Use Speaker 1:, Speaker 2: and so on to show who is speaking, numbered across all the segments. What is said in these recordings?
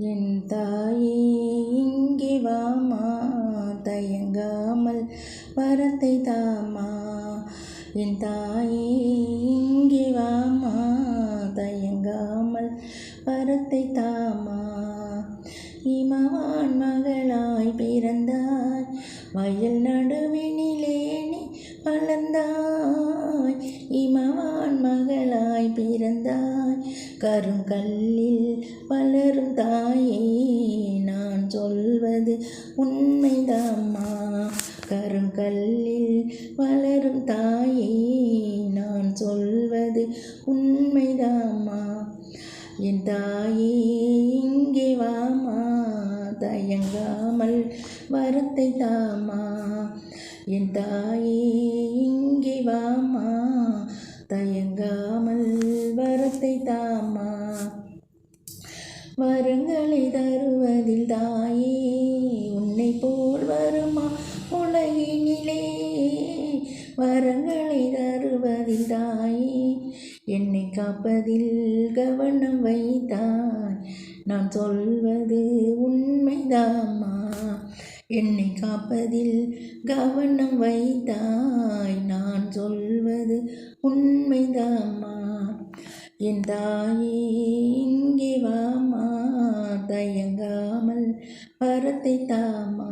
Speaker 1: என் தாயே இங்கே வாமா தயங்காமல் வரத்தை தாமா என் தாயே இங்கே வாமா தயங்காமல் வரத்தை தாமா இமவான் மகளாய் பிறந்தாய் வயல் நடுவினிலே நீ வளர்ந்தாய். இமவான் மகளாய் பிறந்தாய். கருங்கல்லில் வளரும் தாயே நான் சொல்வது உண்மைதாம்மா. கருங்கல்லில் வளரும் தாயே நான் சொல்வது உண்மைதாம்மா. என் தாயே இங்கே வாமா தயங்காமல் வரத்தை தாமா என் தாயே இங்கே வாமா தய தாமா வரங்களை தருவதில் தாயே உன்னை போல் வருமா உலகினிலே. வரங்களை தருவதில் தாயே என்னை காப்பதில் கவனம் வைத்தாய். நான் சொல்வது உண்மைதாம்மா. என்னை காப்பதில் கவனம் வைத்தாய். நான் சொல்வது உண்மைதான் என் தாயே இங்கே வாமா தயங்காமல் வரத்தை தாமா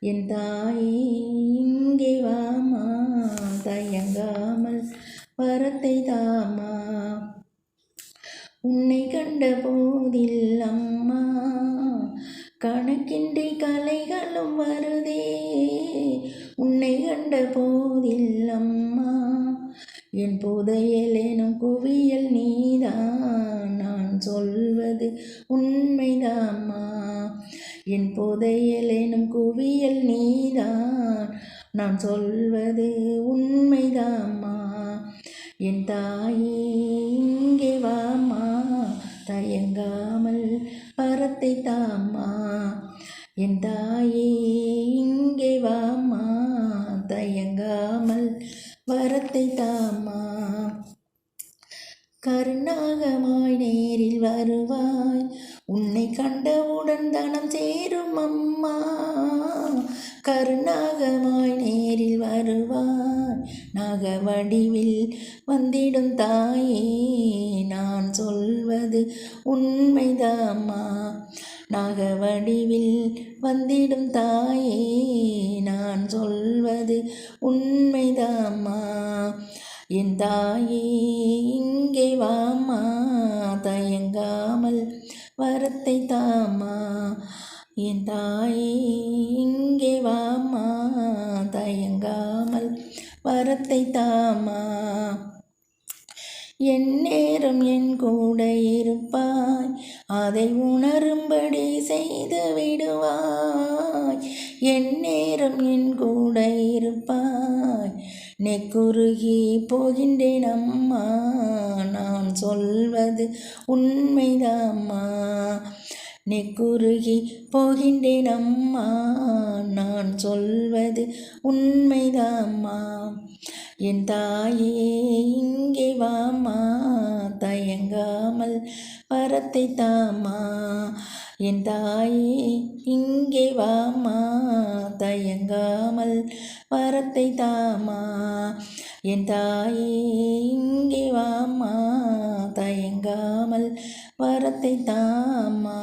Speaker 1: என் தாயே இங்கே வாமா தயங்காமல் வரத்தை தாமா உன்னை கண்ட போதில் அம்மா கணக்கின்றி கலைகளும் வருதே. உன்னை கண்ட போதில் அம்மா என் புதையல் எனும் குவியல் நீதான். நான் சொல்வது உண்மைதாம்மா. என் புதையல் எனும் குவியல் நீதான். நான் சொல்வது உண்மைதாம்மா. என் தாயே இங்கே வாமா தயங்காமல் பரத்தை தாம்மா என் தாயே இங்கே வாமா தயங்காமல் வரத்தை தாமா கருணாகமாய் நேரில் வருவாய். உன்னை கண்டவுடன் தனம் சேரும் அம்மா. கருணாகமாய் நேரில் வருவாய். மக வடிவில் வந்திடும் தாயே நான் சொல்வது உண்மைதாம்மா. நாக வடிவில் வந்திடும் தாயே நான் சொல்வது உண்மைதாம்மா. என் தாயே இங்கே வாமா தயங்காமல் வரத்தை தாமா என் தாயே வரத்தை தாமா என் நேரம் என் கூட இருப்பாய். அதை உணரும்படி செய்து விடுவாய். என் நேரம் என் கூட இருப்பாய். நெக்குருகி போகின்றேன் அம்மா. நான் சொல்வது உண்மைதாம்மா. நெக்குருகி போகின்றேன் அம்மா. நான் சொல்வது உண்மைதாம்மா. என் தாயே இங்கே வாமா தயங்காமல் வரத்தை தாமா என் தாயே இங்கே வாமா தயங்காமல் வரத்தை தாமா என் தாயே இங்கே வாமா தயங்காமல் வரத்தை தாமா